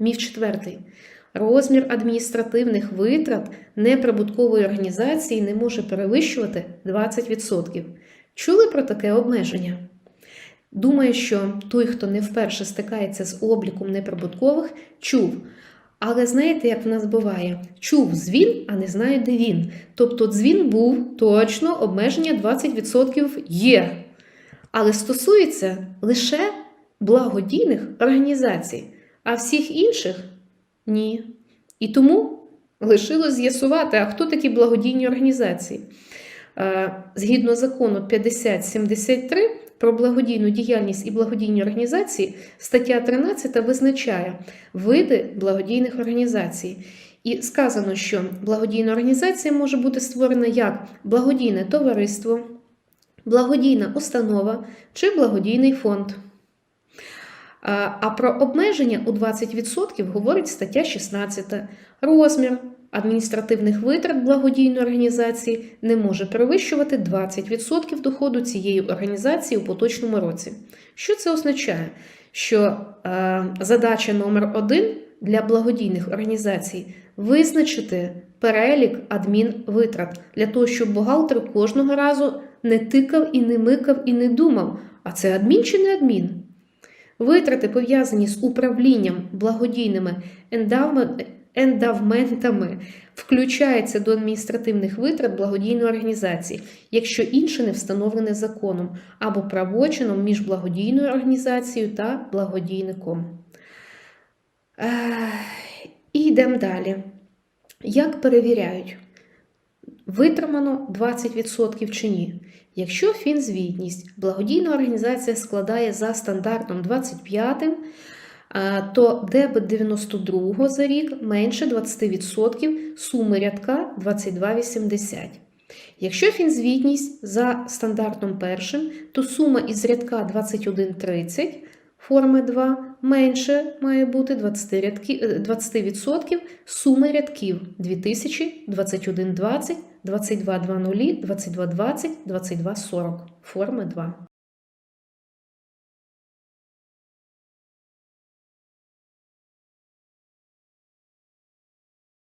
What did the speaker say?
Міф четвертий. Розмір адміністративних витрат неприбуткової організації не може перевищувати 20%. Чули про таке обмеження? Думаю, що той, хто не вперше стикається з обліком неприбуткових, чув. Але знаєте, як в нас буває? Чув дзвін, а не знаю, де він. Тобто дзвін був точно обмеження 20% є. Але стосується лише благодійних організацій, а всіх інших ні. І тому лишилось з'ясувати, а хто такі благодійні організації. Е, Згідно закону 5073 про благодійну діяльність і благодійні організації, стаття 13 визначає види благодійних організацій. І сказано, що благодійна організація може бути створена як благодійне товариство, благодійна установа чи благодійний фонд. А а про обмеження у 20% говорить стаття 16. Розмір адміністративних витрат благодійної організації не може перевищувати 20% доходу цієї організації у поточному році. Що це означає? Що е, задача номер один для благодійних організацій визначити перелік адмінвитрат для того, щоб бухгалтер кожного разу не тикав і не микав і не думав, а це адмін чи не адмін. Витрати, пов'язані з управлінням благодійними ендавментами, включаються до адміністративних витрат благодійної організації, якщо інше не встановлене законом або правочином між благодійною організацією та благодійником. І йдемо далі. Як перевіряють, витримано 20% чи ні? Якщо фінзвітність благодійна організація складає за стандартом 25, то дебет 92 за рік менше 20% суми рядка 22,80. Якщо фінзвітність за стандартом першим, то сума із рядка 21,30 форми 2 менше має бути 20%, рядки, е, 20% суми рядків 2000, 21,20, 22,20, 22,20, 22,40 форми 2.